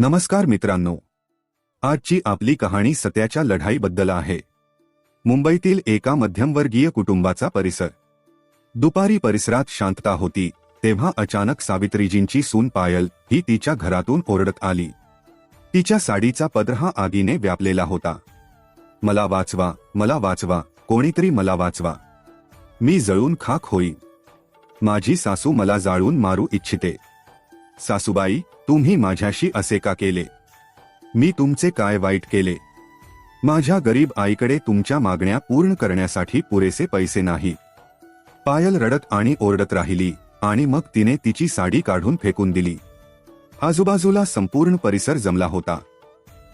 नमस्कार मित्रांनो. आजची आपली कहाणी सत्याच्या लढाईबद्दल आहे. मुंबईतील एका मध्यमवर्गीय कुटुंबाचा परिसर. दुपारी परिसरात शांतता होती तेव्हा अचानक सावित्रीजींची सून पायल ही तिच्या घरातून ओरडत आली. तिच्या साडीचा पदर हा आगीने व्यापलेला होता. मला वाचवा मला वाचवा कोणीतरी मला वाचवा. मी जळून खाक होईन माझी सासू मला जाळून मारू इच्छिते. सासूबाई तुम्ही माझ्याशी असे का केले? मी तुमचे काय वाईट केले? माझ्या गरीब आईकडे तुमच्या मागण्या पूर्ण करण्यासाठी पुरेसे पैसे नाही. पायल रडत आणि ओरडत राहिली आणि मग तिने तिची साडी काढून फेकून दिली. आजूबाजूला संपूर्ण परिसर जमला होता.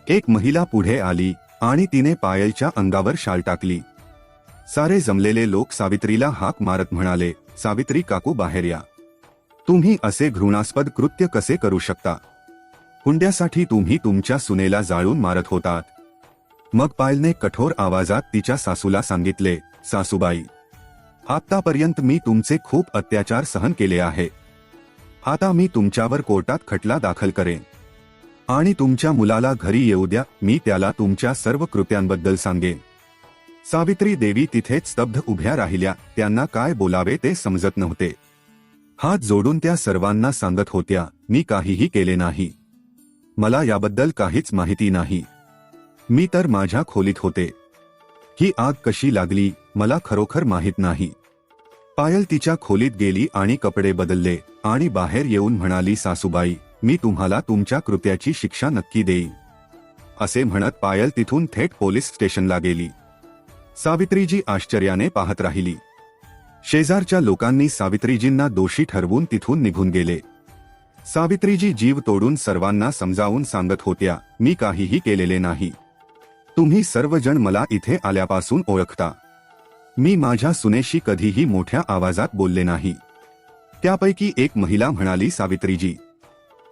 एक महिला पुढे आली आणि तिने पायलच्या अंगावर शाल टाकली. सारे जमलेले लोक सावित्रीला हाक मारत म्हणाले सावित्री काकू बाहेर या. तुम्ही असे घृणास्पद कृत्य कसे करू शकता? हुंड्यासाठी तुम्ही तुमच्या सुनेला जाळून मारत होतात. मग पायलने कठोर आवाजात तिच्या सासूला सांगितले सासूबाई आतापर्यंत मी तुमचे खूप अत्याचार सहन केले आहे. आता मी तुमच्यावर कोर्टात खटला दाखल करेन. आणि तुमच्या मुलाला घरी येऊ द्या मी त्याला तुमच्या सर्व कृत्यांबद्दल सांगेन. सावित्री देवी तिथेच स्तब्ध उभ्या राहिल्या त्यांना काय बोलावे ते समजत नव्हते. हात जोडून त्या सर्वांना सांगत होत्या मी काहीही केले नाही. मला याबद्दल काहीच माहिती नाही. मी तर माझ्या खोलीत होते. ही आग कशी लागली मला खरोखर माहीत नाही. पायल तिच्या खोलीत गेली आणि कपडे बदलले आणि बाहेर येऊन म्हणाली सासूबाई मी तुम्हाला तुमच्या कृत्याची शिक्षा नक्की देईन. असे म्हणत पायल तिथून थेट पोलीस स्टेशनला गेली. सावित्रीजी आश्चर्याने पाहत राहिली. शेजारच्या लोकांनी सावित्रीजींना दोषी ठरवून तिथून निघून गेले. सावित्रीजी जीव तोडून सर्वांना समजावून सांगत होत्या मी काहीही केलेले नाही. तुम्ही सर्वजण मला इथे आल्यापासून ओळखता. मी माझ्या सुनेशी कधीही मोठ्या आवाजात बोलले नाही. त्यापैकी एक महिला म्हणाली सावित्रीजी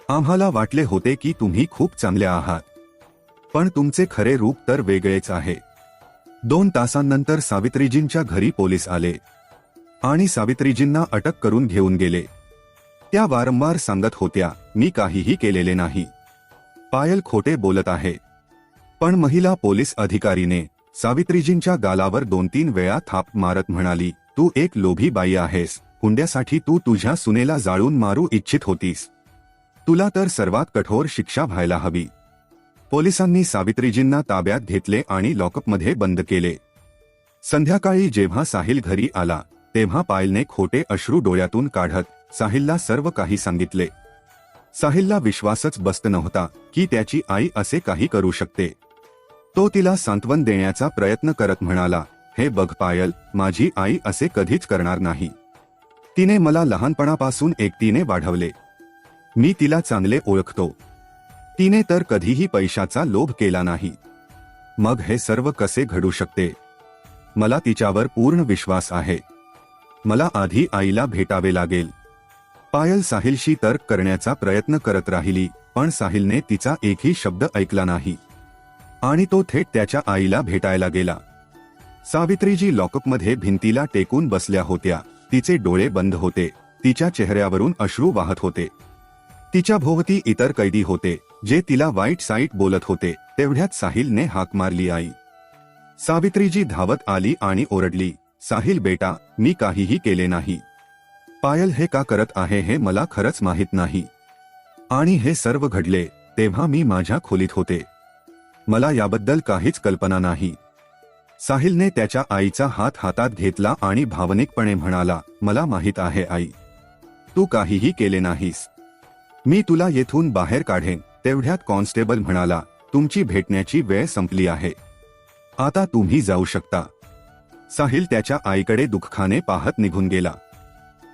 आम्हाला वाटले होते की तुम्ही खूप चांगल्या आहात. पण तुमचे खरे रूप तर वेगळेच आहे. दोन तासांनंतर सावित्रीजींच्या घरी पोलीस आले. आणि सावित्रीजींना अटक करून घेऊन गेले. त्या वारंवार सांगत होत्या मी काहीही केलेले नाही. पायल खोटे बोलत आहे. पण महिला पोलीस अधिकारीने सावित्रीजींच्या गालावर दोन तीन वेळा थाप मारत म्हणाली तू एक लोभी बाई आहेस. हुंड्यासाठी तू तुझ्या सुनेला जाळून मारू इच्छित होतीस. तुला तर सर्वात कठोर शिक्षा व्हायला हवी. पोलिसांनी सावित्रीजींना ताब्यात घेतले आणि लॉकअपमध्ये बंद केले. संध्याकाळी जेव्हा साहिल घरी आला तेव्हा पायलने खोटे अश्रू डोळ्यातून काढत साहिलला सर्व काही सांगितले. साहिलला विश्वासच बसत नव्हता की त्याची आई असे काही करू शकते. तो तिला सांत्वन देण्याचा प्रयत्न करत म्हणाला हे बघ पायल माझी आई असे कधीच करणार नाही. तिने मला लहानपणापासून एकटीने वाढवले. मी तिला चांगले ओळखतो. तिने तर कधीही पैशाचा लोभ केला नाही. मग हे सर्व कसे घडू शकते? मला तिच्यावर पूर्ण विश्वास आहे. मला आधी आईला भेटावे लागेल. पायल साहिलशी तर्क करण्याचा प्रयत्न करत राहिली पण साहिलने तिचा एकही शब्द ऐकला नाही. आणि तो थेट त्याच्या आईला भेटायला गेला. सावित्रीजी लॉकअपमध्ये भिंतीला टेकून बसल्या होत्या. तिचे डोळे बंद होते. तिच्या चेहऱ्यावरून अश्रू वाहत होते. तिच्या भोवती इतर कैदी होते जे तिला वाईट साईट बोलत होते तेवढ्यात साहिलने हाक मारली आई. सावित्रीजी धावत आली आणि ओरडली साहिल बेटा मी काहीही केले नाही. पायल हे का करत आहे हे मला खरंच माहीत नाही. आणि हे सर्व घडले तेव्हा मी माझ्या खोलीत होते. मला याबद्दल काहीच कल्पना नाही. साहिलने त्याच्या आईचा हात हातात घेतला आणि भावनिकपणे म्हणाला मला माहीत आहे आई. तू काहीही केले नाहीस. मी तुला येथून बाहेर काढेन. तेवढ्यात कॉन्स्टेबल म्हणाला तुमची भेटण्याची वेळ संपली आहे. आता तुम्ही जाऊ शकता. साहिल त्याच्या आईकडे दुःखाने पाहत निघून गेला.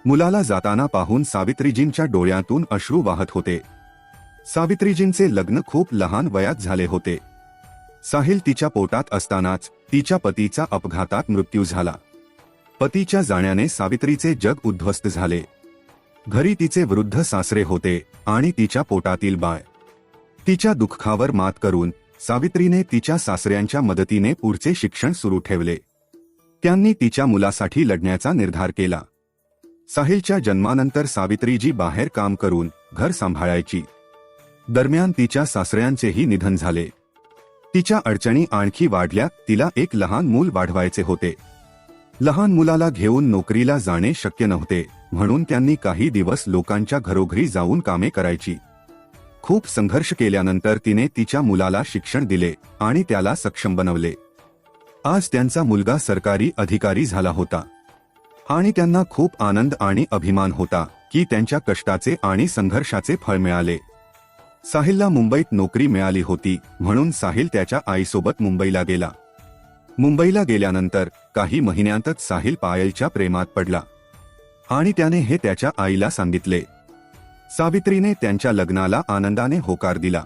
मुलाला जाताना पाहून सावित्रीजींच्या डोळ्यातून अश्रू वाहत होते. सावित्रीजींचे लग्न खूप लहान वयात झाले होते. साहिल तिच्या पोटात असतानाच तिच्या पतीचा अपघातात मृत्यू झाला. पतीच्या जाण्याने सावित्रीचे जग उद्ध्वस्त झाले. घरी तिचे वृद्ध सासरे होते आणि तिच्या पोटातील बाळ. तिच्या दुःखावर मात करून सावित्रीने तिच्या सासऱ्यांच्या मदतीने पुढचे शिक्षण सुरू ठेवले. त्यांनी तिच्या मुलासाठी लढण्याचा निर्धार केला. साहिलच्या जन्मानंतर सावित्रीजी बाहेर काम करून घर सांभाळायची. दरम्यान तिच्या सासऱ्यांचेही निधन झाले. तिच्या अडचणी आणखी वाढल्या तिला एक लहान मूल वाढवायचे होते. लहान मुलाला घेऊन नोकरीला जाणे शक्य नव्हते म्हणून त्यांनी काही दिवस लोकांच्या घरोघरी जाऊन कामे करायची. खूप संघर्ष केल्यानंतर तिने तिच्या मुलाला शिक्षण दिले आणि त्याला सक्षम बनवले. आज त्यांचा मुलगा सरकारी अधिकारी झाला होता. आणि त्यांना खूप आनंद आणि अभिमान होता की त्यांच्या कष्टाचे आणि संघर्षाचे फळ मिळाले. साहिलला मुंबईत नोकरी मिळाली होती म्हणून साहिल त्याच्या आईसोबत मुंबईला गेला. मुंबईला गेल्यानंतर काही महिन्यांतच साहिल पायलच्या प्रेमात पडला. आणि त्याने हे त्याच्या आईला सांगितले. सावित्रीने त्यांच्या लग्नाला आनंदाने होकार दिला.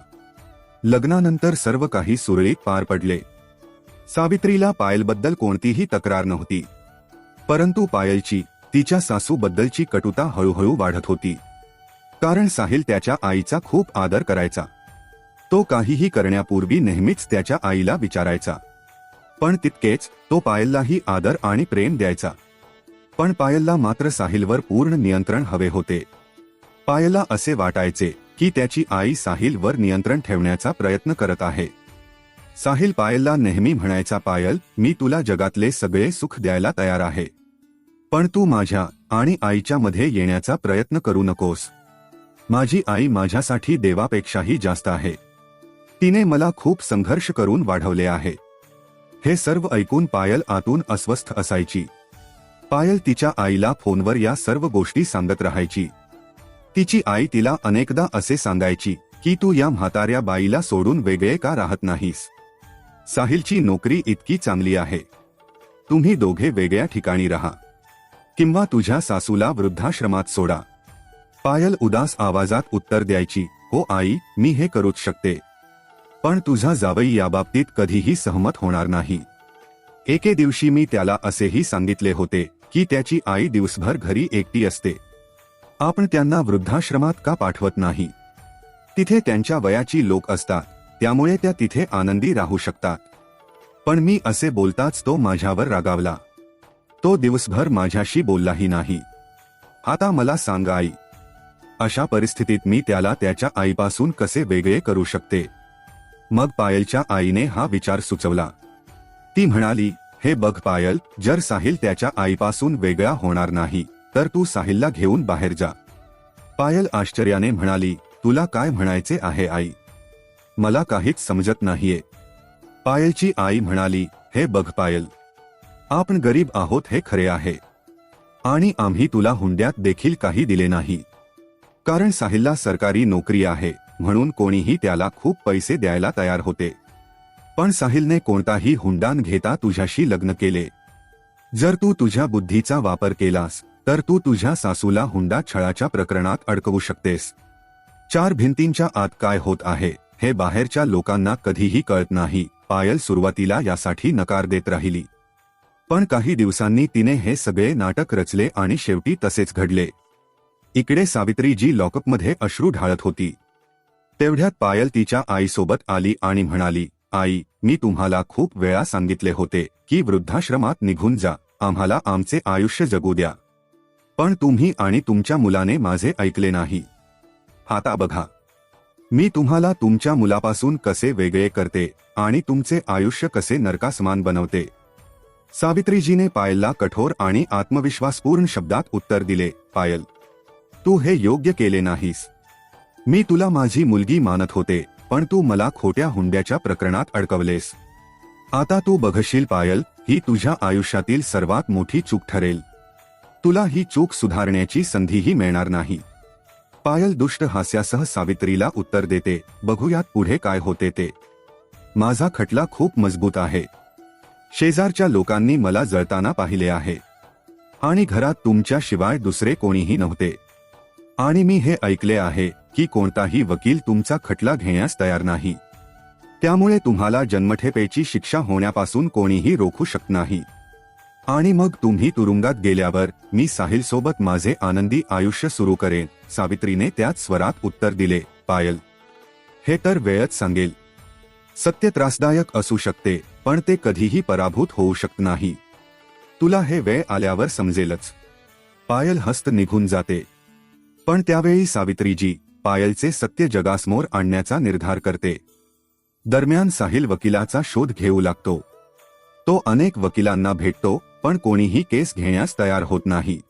लग्नानंतर सर्व काही सुरळीत पार पडले. सावित्रीला पायलबद्दल कोणतीही तक्रार नव्हती. परंतु पायलची तिच्या सासूबद्दलची कटुता हळूहळू वाढत होती. कारण साहिल त्याच्या आईचा खूप आदर करायचा. तो काहीही करण्यापूर्वी नेहमीच त्याच्या आईला विचारायचा. पण तितकेच तो पायललाही आदर आणि प्रेम द्यायचा. पण पायलला मात्र साहिलवर पूर्ण नियंत्रण हवे होते. पायलला असे वाटायचे की त्याची आई साहिलवर नियंत्रण ठेवण्याचा प्रयत्न करत आहे. साहिल पायलला नेहमी म्हणायचा पायल मी तुला जगातले सगळे सुख द्यायला तयार आहे. पण तू माझ्या आणि आईच्या मध्ये येण्याचा प्रयत्न करू नकोस. माझी आई माझ्यासाठी देवापेक्षाही जास्त आहे. तिने मला खूप संघर्ष करून वाढवले आहे. हे सर्व ऐकून पायल आतून अस्वस्थ असायची. पायल तिच्या आईला फोनवर या सर्व गोष्टी सांगत राहायची. तिची आई तिला अनेकदा असे सांगायची की तू या म्हाताऱ्या बाईला सोडून वेगळे का राहत नाहीस? साहिलची नोकरी इतकी चांगली आहे. तुम्ही दोघे वेगळ्या ठिकाणी राहा. किंवा तुझ्या सासूला वृद्धाश्रमात सोडा. पायल उदास आवाजात उत्तर द्यायची हो आई मी हे करूच शकते. पण तुझा जावई याबाबतीत कधीही सहमत होणार नाही. एके दिवशी मी त्याला असेही सांगितले होते की त्याची आई दिवसभर घरी एकटी असते. आपण त्यांना वृद्धाश्रमात का पाठवत नाही? तिथे त्यांच्या वयाची लोक असतात. त्यामुळे त्या तिथे आनंदी राहू शकतात. पण मी असे बोलताच तो माझ्यावर रागावला. तो दिवसभर माझ्याशी बोललाही नाही. आता मला सांगा आई. अशा परिस्थितीत मी त्याला त्याच्या आईपासून कसे वेगळे करू शकते? मग पायलच्या आईने हा विचार सुचवला. ती म्हणाली हे बघ पायल जर साहिल त्याच्या आईपासून वेगळा होणार नाही तर तू साहिलला घेऊन बाहेर जा. पायल आश्चर्याने म्हणाली तुला काय म्हणायचे आहे आई? मला काहीच समजत नाहीये. पायलची आई म्हणाली हे बघ पायल. आपण गरीब आहोत हे खरे आहे. आणि आम्ही तुला हुंड्यात देखील काही दिले नाही. कारण साहिलला सरकारी नोकरी आहे म्हणून कोणीही त्याला खूप पैसे द्यायला तयार होते. पण साहिलने कोणताही हुंडान घेता तुझ्याशी लग्न केले. जर तू तुझ्या बुद्धीचा वापर केलास तर तू तुझ्या सासूला हुंडा छळाच्या प्रकरणात अडकवू शकतेस. चार भिंतींच्या आत काय होत आहे? हे बाहेरच्या लोकांना कधीही कळत नाही. पायल सुरुवातीला यासाठी नकार देत राहिली. पण काही दिवसांनी तिने हे सगळे नाटक रचले आणि शेवटी तसेच घडले. इकडे सावित्री जी लॉकअपमध्ये अश्रू ढाळत होती. तेवढ्यात पायल तिच्या आईसोबत आली आणि म्हणाली आई मी तुम्हाला खूप वेळा सांगितले होते की वृद्धाश्रमात निघून जा. आम्हाला आमचे आयुष्य जगू द्या. पण तुम्ही आणि तुमच्या मुलाने माझे ऐकले नाही. आता बघा. मी तुम्हाला तुमच्या मुलापासून कसे वेगळे करते आणि तुमचे आयुष्य कसे नरकासमान बनवते? सावित्रीजीने पायलला कठोर आणि आत्मविश्वासपूर्ण शब्दात उत्तर दिले पायल तू हे योग्य केले नाहीस. मी तुला माझी मुलगी मानत होते पण तू मला खोट्या हुंड्याच्या प्रकरणात अडकवलेस. आता तू बघशील पायल ही तुझ्या आयुष्यातील सर्वात मोठी चूक ठरेल. तुला ही चूक सुधारण्याची संधीही मिळणार नाही. पायल दुष्ट हास्यासह सावित्रीला उत्तर देते बघूयात पुढे काय होते ते. माझा खटला खूप मजबूत आहे. शेजारच्या लोकांनी मला जळताना पाहिले आहे. आणि घरात तुमच्या शिवाय दुसरे कोणीही नव्हते. आणि मी हे ऐकले आहे की कोणताही वकील तुमचा खटला घेण्यास तयार नाही. त्यामुळे तुम्हाला जन्मठेपेची शिक्षा होण्यापासून कोणीही रोखू शकत नाही. आणि मग तुम्ही तुरुंगात गेल्यावर मी साहिल सोबत माझे आनंदी आयुष्य सुरू करेन सावित्रीने त्याच स्वरात उत्तर दिले पायल. हे तर वेळच सांगेल. सत्य त्रासदायक असू शकते पण ते कधीही पराभूत होऊ शकत नाही. तुला हे वेळ आल्यावर समजेलच. पायल हस्त निघून जाते. पण त्यावेळी सावित्रीजी पायलचे सत्य जगासमोर आणण्याचा निर्धार करते. दरम्यान साहिल वकिलाचा शोध घेऊ लागतो. तो अनेक वकिलांना भेटतो पण कोणीही केस घेण्यास तयार होत नाही.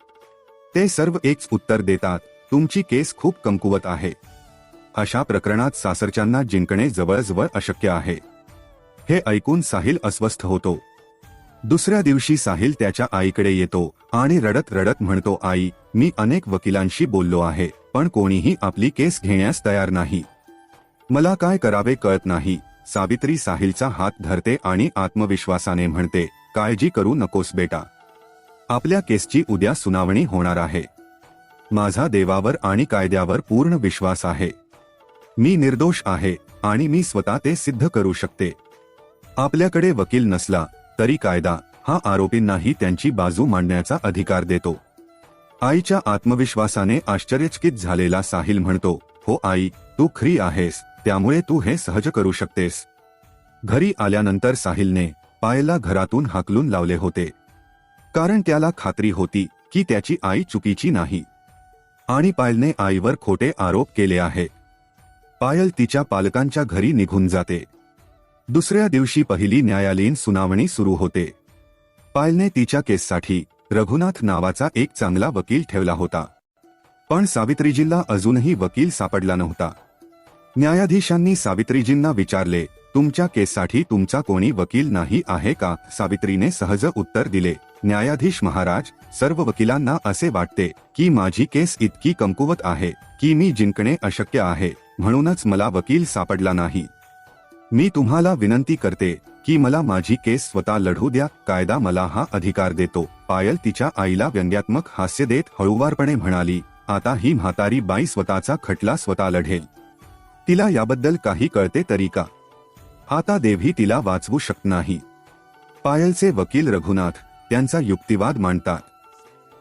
ते सर्व एकच उत्तर देतात तुमची केस खूप कमकुवत आहे. अशा प्रकरणात सासरच्यांना जिंकणे जवळजवळ अशक्य आहे. हे ऐकून साहिल अस्वस्थ होतो. दुसऱ्या दिवशी साहिल त्याच्या आईकडे येतो आणि रडत रडत म्हणतो आई मी अनेक वकिलांशी बोललो आहे पण कोणीही आपली केस घेण्यास तयार नाही. मला काय करावे कळत नाही. सावित्री साहिलचा हात धरते आणि आत्मविश्वासाने म्हणते काळजी करू नकोस बेटा. आपल्या केसची उद्या सुनावणी होणार आहे. माझा देवावर आणि कायद्यावर पूर्ण विश्वास आहे. मी निर्दोष आहे आणि मी स्वतः ते सिद्ध करू शकते. आपल्याकडे वकील नसला तरी कायदा हा आरोपींनाही त्यांची बाजू मांडण्याचा अधिकार देतो. आईच्या आत्मविश्वासाने आश्चर्यचकित झालेला साहिल म्हणतो हो आई तू खरी आहेस त्यामुळे तू हे सहज करू शकतेस. घरी आल्यानंतर साहिलने पायला घरातून हाकलून लावले होते. कारण त्याला खात्री होती की त्याची आई चुकीची नाही. आणि पायलने आईवर खोटे आरोप केले आहे. पायल तिच्या पालकांच्या घरी निघून जाते. दुसऱ्या दिवशी पहिली न्यायालयीन सुनावणी सुरू होते. पायलने तिच्या केससाठी रघुनाथ नावाचा एक चांगला वकील ठेवला होता. पण सावित्रीजींना अजूनही वकील सापडला नव्हता. न्यायाधीशांनी सावित्रीजींना विचारले तुमच्या केससाठी तुमचा कोणी वकील नाही आहे का? सावित्रीने सहज उत्तर दिले. न्यायाधीश महाराज सर्व वकिलांना असे वाटते की माझी केस इतकी कमकुवत आहे की मी जिंकणे अशक्य आहे. म्हणूनच मला वकील सापडला नाही. मी तुम्हाला विनंती करते की मला माझी केस स्वतः लढू द्या. कायदा मला हा अधिकार देतो. पायल तिच्या आईला व्यंग्यात्मक हास्य देत हळूवारपणे म्हणाली आता ही म्हातारी बाई स्वतःचा खटला स्वतः लढेल. तिला याबद्दल काही कळते तरी का? आता देवही तिला वाचवू शकत नाही. पायलचे वकील रघुनाथ त्यांचा युक्तिवाद मांडतात.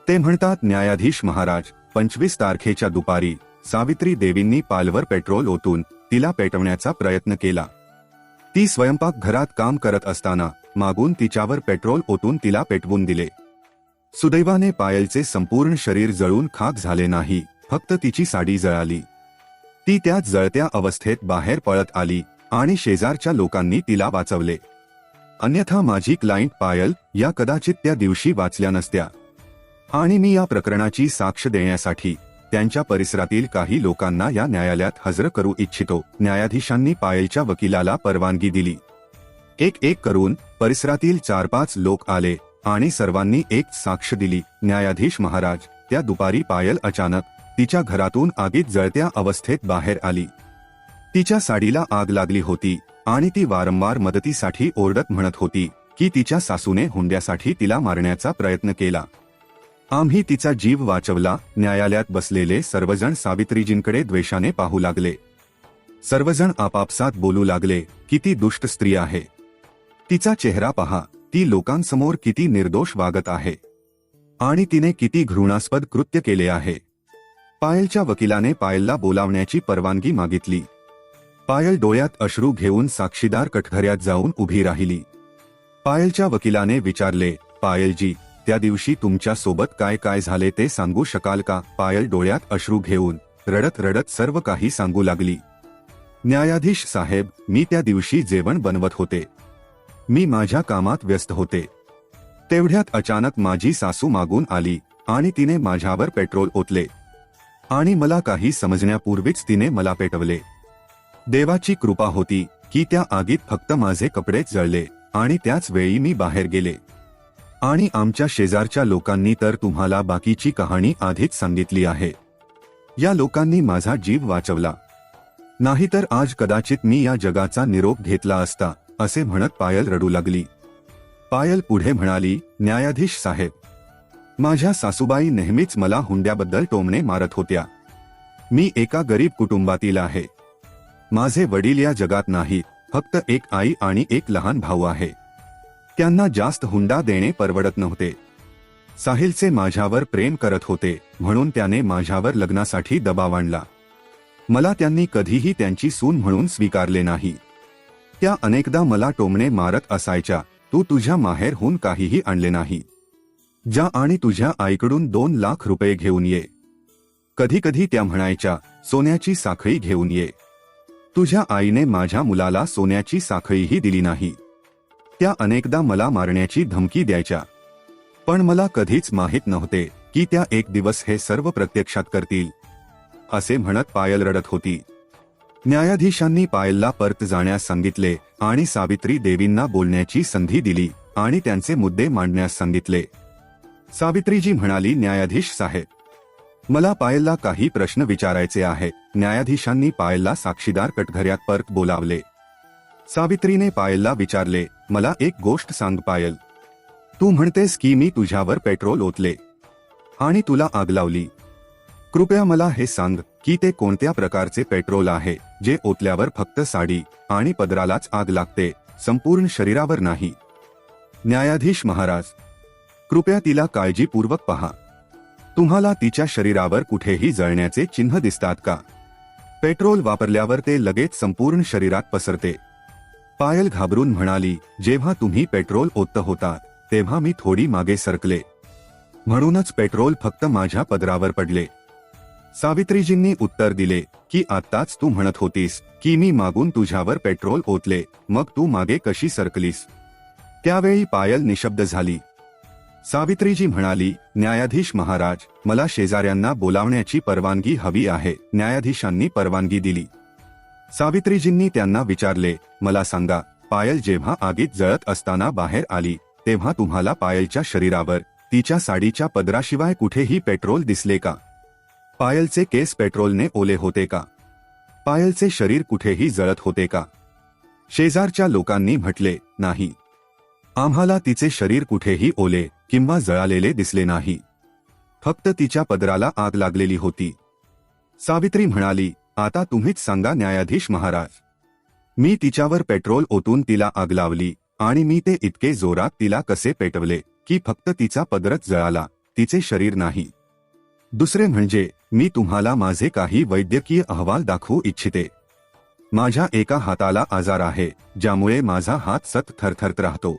ते म्हणतात न्यायाधीश महाराज पंचवीस तारखेच्या दुपारी सावित्री देवींनी पालवर पेट्रोल ओतून तिला पेटवण्याचा प्रयत्न केला. ती स्वयंपाक घरात काम करत असताना मागून तिच्यावर पेट्रोल ओतून तिला पेटवून दिले. सुदैवाने पायलचे संपूर्ण शरीर जळून खाक झाले नाही फक्त तिची साडी जळाली. ती त्या जळत्या अवस्थेत बाहेर पळत आली आणि शेजारच्या लोकांनी तिला वाचवले. अन्यथा माझी क्लायंट पायल या कदाचित त्या दिवशी वाचल्या नसत्या. आणि मी या प्रकरणाची साक्ष देण्यासाठी त्यांच्या परिसरातील काही लोकांना या न्यायालयात हजर करू इच्छितो. न्यायाधीशांनी पायलच्या वकिलाला परवानगी दिली. एक एक करून परिसरातील चार पाच लोक आले आणि सर्वांनी एक साक्ष दिली. न्यायाधीश महाराज त्या दुपारी पायल अचानक तिच्या घरातून आगीत जळत्या अवस्थेत बाहेर आली. तिच्या साडीला आग लागली होती आणि ती वारंवार मदतीसाठी ओरडत म्हणत होती की तिच्या सासूने हुंड्यासाठी तिला मारण्याचा प्रयत्न केला. आम्ही तिचा जीव वाचवला न्यायालयात बसलेले सर्वजण सावित्रीजींकडे द्वेषाने पाहू लागले. सर्वजण आपापसात बोलू लागले किती दुष्ट स्त्री आहे. तिचा चेहरा पहा ती लोकांसमोर किती निर्दोष वागत आहे. आणि तिने किती घृणास्पद कृत्य केले आहे. पायलच्या वकिलाने पायलला बोलावण्याची परवानगी मागितली. पायल डोळ्यात अश्रू घेऊन साक्षीदार कटघऱ्यात जाऊन उभी राहिली. पायलच्या वकिलाने विचारले पायलजी त्या दिवशी तुमच्यासोबत काय काय झाले ते सांगू शकाल का? पायल डोळ्यात अश्रू घेऊन रडत रडत सर्व काही सांगू लागली. न्यायाधीश साहेब मी त्या दिवशी जेवण बनवत होते. मी माझ्या कामात व्यस्त होते. तेवढ्यात अचानक माझी सासू मागून आली आणि तिने माझ्यावर पेट्रोल ओतले. आणि मला काही समजण्यापूर्वीच तिने मला पेटवले. देवाची कृपा होती की त्या आगीत फक्त माझे कपडेच जळले आणि त्याच वेळी मी बाहेर गेले. आणि आमच्या शेजारच्या लोकांनी तर तुम्हाला बाकीची कहाणी आधीच सांगितली आहे. या लोकांनी माझा जीव वाचवला. नाहीतर आज कदाचित मी या जगाचा निरोप घेतला असता असे म्हणत पायल रडू लागली. पायल पुढे म्हणाली न्यायाधीश साहेब माझ्या सासूबाई नेहमीच मला हुंड्याबद्दल टोमणे मारत होत्या. मी एका गरीब कुटुंबातील आहे. माझे वडील या जगात नाहीत फक्त एक आई आणि एक लहान भाऊ आहे. त्यांना जास्त हुंडा देणे परवडत नव्हते. साहिलचे माझ्यावर प्रेम करत होते म्हणून त्याने माझ्यावर लग्नासाठी दबाव आणला. मला त्यांनी कधीही त्यांची सून म्हणून स्वीकारले नाही. त्या अनेकदा मला टोमणे मारत असायच्या तू तुझ्या माहेरहून काहीही आणले नाही. जा आणि तुझ्या आईकडून दोन लाख रुपये घेऊन ये. कधी कधी त्या म्हणायच्या सोन्याची साखळी घेऊन ये. तुझ्या आईने माझ्या मुलाला सोन्याची साखळीही दिली नाही. त्या अनेकदा मला मारण्याची धमकी द्यायच्या. पण मला कधीच माहीत नव्हते की त्या एक दिवस हे सर्व प्रत्यक्षात करतील. असे म्हणत पायल रडत होती. न्यायाधीशांनी पायलला परत जाण्यास सांगितले आणि सावित्री देवींना बोलण्याची संधी दिली आणि त्यांचे मुद्दे मांडण्यास सांगितले. सावित्रीजी म्हणाली न्यायाधीश साहेब मला पायलला काही प्रश्न विचारायचे आहे. न्यायाधीशांनी पायलला साक्षीदार कटघऱ्यात परत बोलावले. सावित्रीने पायलला विचारले मला एक गोष्ट सांग पायल. तू म्हणतेस की मी तुझ्यावर पेट्रोल ओतले. आणि तुला आग लावली. कृपया मला हे सांग की ते कोणत्या प्रकारचे पेट्रोल आहे जे ओतल्यावर फक्त साडी आणि पदरालाच आग लागते संपूर्ण शरीरावर नाही. न्यायाधीश महाराज कृपया तिला काळजीपूर्वक पहा. तुम्हाला तिच्या शरीरावर कुठेही जळण्याचे चिन्ह दिसतात का? पेट्रोल वापरल्यावर ते लगेच संपूर्ण शरीरात पसरते. पायल घाबरून म्हणाली जेव्हा तुम्ही पेट्रोल ओतत होता तेव्हा मी थोडी मागे सरकले. म्हणूनच पेट्रोल फक्त माझ्या पदरावर पडले. सावित्रीजींनी उत्तर दिले की आत्ताच तू म्हणत होतीस की मी मागून तुझ्यावर पेट्रोल ओतले मग तू मागे कशी सरकलीस? त्यावेळी पायल निशब्द झाली सावित्रीजी म्हणाली न्यायाधीश महाराज मला शेजाऱ्यांना बोलावण्याची परवानगी हवी आहे. न्यायाधीशांनी परवानगी दिली. सावित्रीजींनी त्यांना विचारले मला सांगा पायल जेव्हा आगीत जळत असताना बाहेर आली तेव्हा तुम्हाला पायलच्या शरीरावर तिच्या साडीच्या पदराशिवाय कुठेही पेट्रोल दिसले का? पायलचे केस पेट्रोलने ओले होते का? पायलचे शरीर कुठेही जळत होते का? शेजारच्या लोकांनी म्हटले नाही. आम्हाला तिचे शरीर कुठेही ओले किंवा जळालेले दिसले नाही. फक्त तिच्या पदराला आग लागलेली होती. सावित्री म्हणाली आता तुम्हीच सांगा न्यायाधीश महाराज. मी तिच्यावर पेट्रोल ओतून तिला आग लावली आणि मी ते इतके जोरात तिला कसे पेटवले की फक्त तिचा पदरच जळाला तिचे शरीर नाही. दुसरे म्हणजे मी तुम्हाला माझे काही वैद्यकीय अहवाल दाखवू इच्छिते. माझ्या एका हाताला आजार आहे ज्यामुळे माझा हात सत थरथरत राहतो.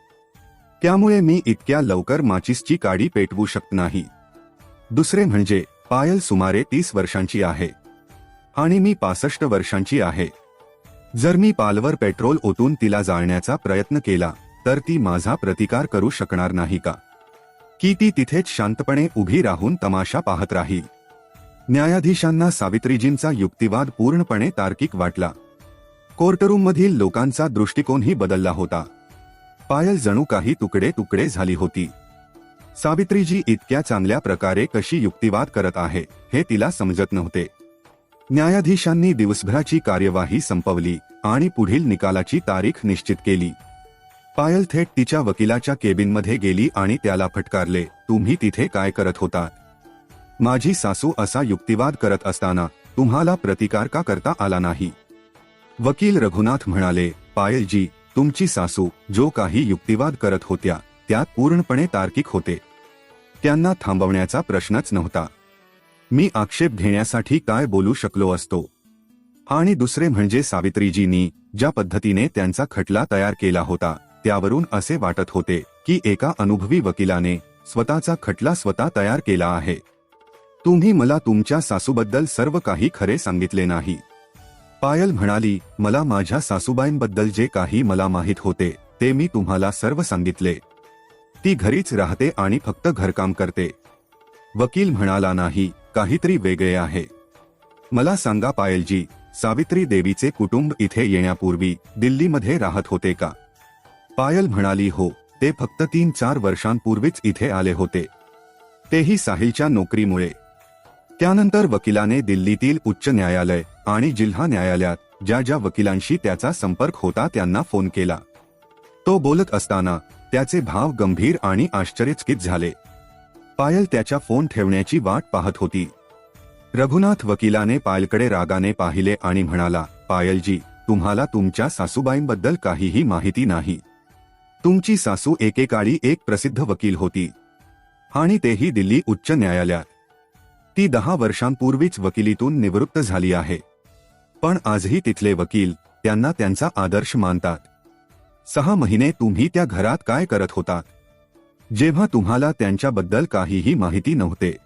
त्यामुळे मी इतक्या लवकर माचिसची काडी पेटवू शकत नाही. दुसरे म्हणजे पायल सुमारे तीस वर्षांची आहे. आणि मी पासष्ट वर्षांची आहे. जर मी पालवर पेट्रोल ओतून तिला जाळण्याचा प्रयत्न केला तर ती माझा प्रतिकार करू शकणार नाही का? की ती तिथेच शांतपणे उभी राहून तमाशा पाहत राहील न्यायाधीशांना सावित्रीजींचा युक्तिवाद पूर्णपणे तार्किक वाटला. कोर्टरूममधील लोकांचा दृष्टिकोनही बदलला होता. पायल जणू काही तुकडे तुकडे झाली होती. सावित्रीजी इतक्या चांगल्या प्रकारे कशी युक्तिवाद करत आहे हे तिला समजत नव्हते. न्यायाधीशांनी दिवसभराची कार्यवाही संपवली आणि पुढील निकालाची तारीख निश्चित केली. पायल थेट तिच्या वकिलाच्या केबिनमध्ये गेली आणि त्याला फटकारले तुम्ही तिथे काय करत होता? माझी सासू असा युक्तिवाद करत असताना तुम्हाला प्रतिकार का करता आला नाही? वकील रघुनाथ म्हणाले पायलजी तुमची सासू जो काही युक्तिवाद करत होत्या त्यात पूर्णपणे तार्किक होते. त्यांना थांबवण्याचा प्रश्नच नव्हता. मी आक्षेप घेण्यासाठी काय बोलू शकलो असतो? आणि दुसरे म्हणजे सावित्रीजींनी ज्या पद्धतीने त्यांचा खटला तयार केला होता त्यावरून असे वाटत होते की एका अनुभवी वकिलाने स्वतःचा खटला स्वतः तयार केला आहे. तुम्ही मला तुमच्या सासूबद्दल सर्व काही खरे सांगितले नाही. पायल म्हणाली मला माझ्या सासूबाईंबद्दल जे काही मला माहीत होते ते मी तुम्हाला सर्व सांगितले. ती घरीच राहते आणि फक्त घरकाम करते. वकील म्हणाला नाही काहीतरी वेगळे आहे. मला सांगा पायलजी सावित्री देवीचे कुटुंब इथे येण्यापूर्वी दिल्लीमध्ये राहत होते का? पायल म्हणाली हो ते फक्त तीन चार वर्षांपूर्वीच इथे आले होते. तेही साहिलच्या नोकरीमुळे. त्यानंतर वकिलाने दिल्लीतील उच्च न्यायालय आणि जिल्हा न्यायालयात ज्या ज्या वकिलांशी त्याचा संपर्क होता त्यांना फोन केला. तो बोलत असताना त्याचे भाव गंभीर आणि आश्चर्यचकित झाले. पायल त्याच्या फोन ठेवण्याची वाट पाहत होती. रघुनाथ वकिलाने पायलकडे रागाने पाहिले आणि म्हणाला पायलजी तुम्हाला तुमच्या सासूबाईंबद्दल काहीही माहिती नाही. तुमची सासू एकेकाळी एक प्रसिद्ध वकील होती. आणि तेही दिल्ली उच्च न्यायालयात. ती दहा वर्षांपूर्वीच वकिलीतून निवृत्त झाली आहे. पण आजही तिथले वकील त्यांना त्यांचा आदर्श मानतात. सहा महिने तुम्ही त्या घरात काय करत होता जेव्हा तुम्हाला त्यांच्याबद्दल काहीही माहिती नव्हते.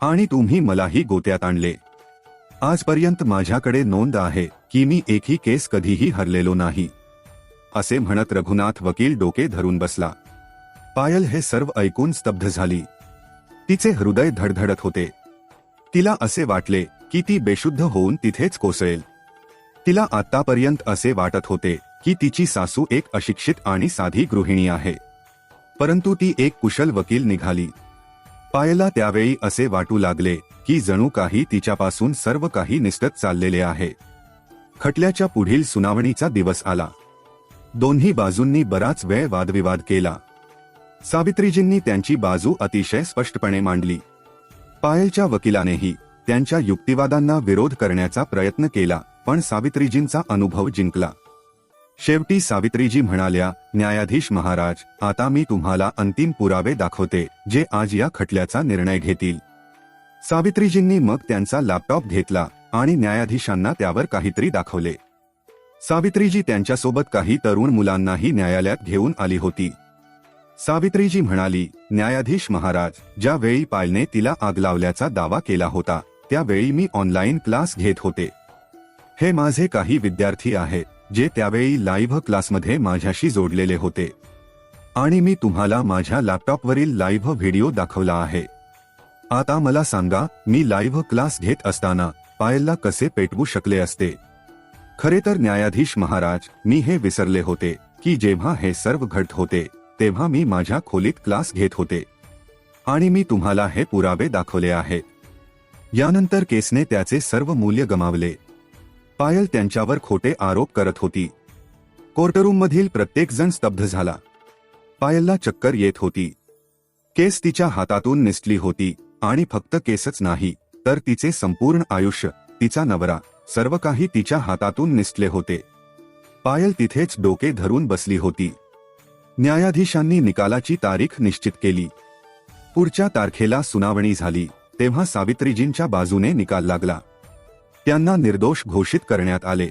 आणि तुम्ही मलाही गोत्यात आणले. आजपर्यंत माझ्याकडे नोंद आहे की मी एकही केस कधीही हरलेलो नाही. असे म्हणत रघुनाथ वकील डोके धरून बसला. पायल हे सर्व ऐकून स्तब्ध झाली. तिचे हृदय धडधडत होते. तिला असे वाटले की ती बेशुद्ध होऊन तिथेच कोसळेल. तिला आतापर्यंत असे वाटत होते की तिची सासू एक अशिक्षित आणि साधी गृहिणी आहे. परंतु ती एक कुशल वकील निघाली. पायला त्यावेळी असे वाटू लागले की जणू काही तिच्यापासून सर्व काही निसटत चाललेले आहे. खटल्याच्या पुढील सुनावणीचा दिवस आला. दोन्ही बाजूंनी बराच वेळ वादविवाद केला. सावित्रीजींनी त्यांची बाजू अतिशय स्पष्टपणे मांडली. पायलच्या वकिलानेही त्यांच्या युक्तिवादांना विरोध करण्याचा प्रयत्न केला पण सावित्रीजींचा अनुभव जिंकला. शेवटी सावित्रीजी म्हणाल्या न्यायाधीश महाराज आता मी तुम्हाला अंतिम पुरावे दाखवते जे आज या खटल्याचा निर्णय घेतील. सावित्रीजींनी मग त्यांचा लॅपटॉप घेतला आणि न्यायाधीशांना त्यावर काहीतरी दाखवले. सावित्रीजी त्यांच्यासोबत काही तरुण मुलांनाही न्यायालयात घेऊन आली होती. सावित्रीजी म्हणाली न्यायाधीश महाराज ज्या वेळी पायलने तिला आग लावल्याचा दावा केला होता त्यावेळी मी ऑनलाईन क्लास घेत होते. हे माझे काही विद्यार्थी आहेत जे त्यावेळी लाईव्ह क्लासमध्ये माझ्याशी जोडलेले होते. आणि मी तुम्हाला माझ्या लॅपटॉपवरील लाईव्ह व्हिडिओ दाखवला आहे. आता मला सांगा मी लाईव्ह क्लास घेत असताना पायलला कसे पेटवू शकले असते? खरे तर न्यायाधीश महाराज मी हे विसरले होते की जेव्हा हे सर्व घडत होते तेव्हा मी माझ्या खोलीत क्लास घेत होते. आणि मी तुम्हाला हे पुरावे दाखवले आहेत. यानंतर केसने त्याचे सर्व मूल्य गमावले. पायल त्यांच्यावर खोटे आरोप करत होती. कोर्टरूममधील प्रत्येकजण स्तब्ध झाला. पायलला चक्कर येत होती. केस तिच्या हातातून निसटली होती आणि फक्त केसच नाही तर तिचे संपूर्ण आयुष्य तिचा नवरा सर्व काही तिच्या हातातून निसटले होते. पायल तिथेच डोके धरून बसली होती. न्यायाधीशांनी निकालाची तारीख निश्चित केली. पुढच्या तारखेला सुनावणी झाली तेव्हा सावित्रीजींच्या बाजूने निकाल लागला. त्यांना निर्दोष घोषित करण्यात आले.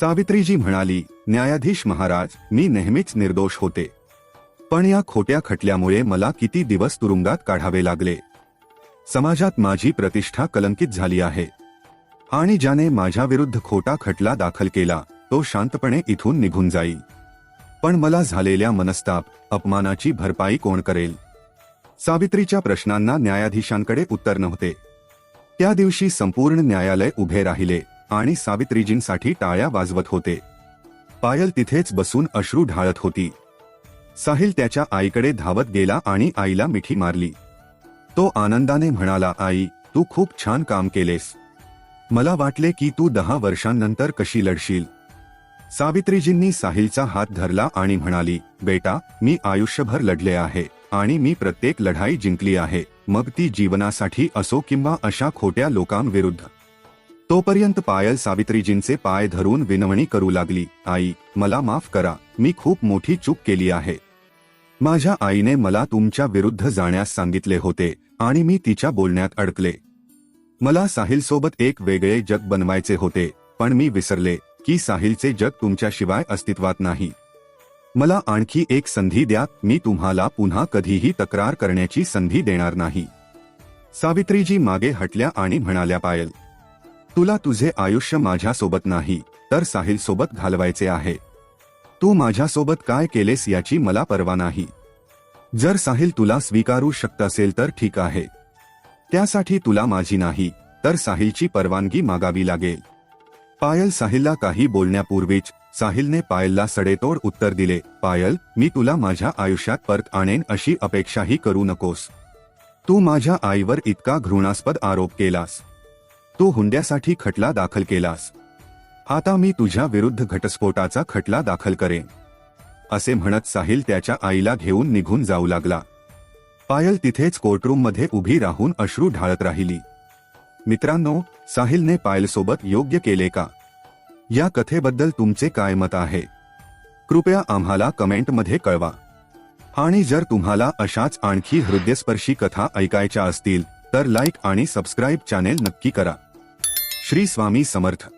सावित्रीजी म्हणाली न्यायाधीश महाराज मी नेहमीच निर्दोष होते. पण या खोट्या खटल्यामुळे मला किती दिवस तुरुंगात काढावे लागले. समाजात माझी प्रतिष्ठा कलंकित झाली आहे. आणि ज्याने माझ्याविरुद्ध खोटा खटला दाखल केला तो शांतपणे इथून निघून जाईल पण मला झालेल्या मनस्ताप अपमानाची भरपाई कोण करेल? सावित्रीच्या प्रश्नांना न्यायाधीशांकडे उत्तर नव्हते. त्या दिवशी संपूर्ण न्यायालय उभे राहिले आणि सावित्रीजींसाठी टाळ्या वाजवत होते. पायल तिथेच बसून अश्रू ढाळत होती. साहिल त्याच्या आईकडे धावत गेला आणि आईला मिठी मारली. तो आनंदाने म्हणाला आई तू खूप छान काम केलेस. मला वाटले की तू दहा वर्षांनंतर कशी लढशील? सावित्रीजींनी साहिलचा हात धरला आणि म्हणाली बेटा मी आयुष्यभर लढले आहे आणि मी प्रत्येक लढाई जिंकली आहे मग ती जीवनासाठी असो किंवा अशा खोट्या लोकांविरुद्ध. तोपर्यंत पायल सावित्रीजींचे पाय धरून विनवणी करू लागली आई मला माफ करा मी खूप मोठी चूक केली आहे. माझ्या आईने मला तुमच्या विरुद्ध जाण्यास सांगितले होते आणि मी तिच्या बोलण्यात अडकले. मला साहिलसोबत एक वेगळे जग बनवायचे होते पण मी विसरले. की साहिलचे जग तुमच्याशिवाय अस्तित्वात नाही. मला आणखी एक संधी द्या मी तुम्हाला पुन्हा कधीही तक्रार करण्याची संधी देणार नाही. सावित्रीजी मागे हटल्या आणि म्हणाल्या पायल तुला तुझे आयुष्य माझ्यासोबत नाही तर साहिलसोबत घालवायचे आहे. तू माझ्यासोबत काय केलेस याची मला पर्वा नाही. जर साहिल तुला स्वीकारू शकत असेल तर ठीक आहे. त्यासाठी तुला माझी नाही तर साहिलची परवानगी मागावी लागेल. पायल साहिलला काही बोलण्यापूर्वीच साहिलने पायलला सडेतोड उत्तर दिले पायल मी तुला माझ्या आयुष्यात परत आणेन अशी अपेक्षाही करू नकोस. तू माझ्या आईवर इतका घृणास्पद आरोप केलास. तू हुंड्यासाठी खटला दाखल केलास. आता मी तुझ्या विरुद्ध घटस्फोटाचा खटला दाखल करेन. असे म्हणत साहिल त्याच्या आईला घेऊन निघून जाऊ लागला. पायल तिथेच कोर्टरूममध्ये उभी राहून अश्रू ढाळत राहिली. मित्रांनो साहिलने पायलसोबत योग्य केले का? या कथेबद्दल तुमचे काय मत आहे? कृपया आम्हाला कमेंटमध्ये कळवा. आणि जर तुम्हाला अशाच आणखी हृदयस्पर्शी कथा ऐकायच्या असतील तर लाईक आणि सबस्क्राईब चॅनेल नक्की करा. श्री स्वामी समर्थ.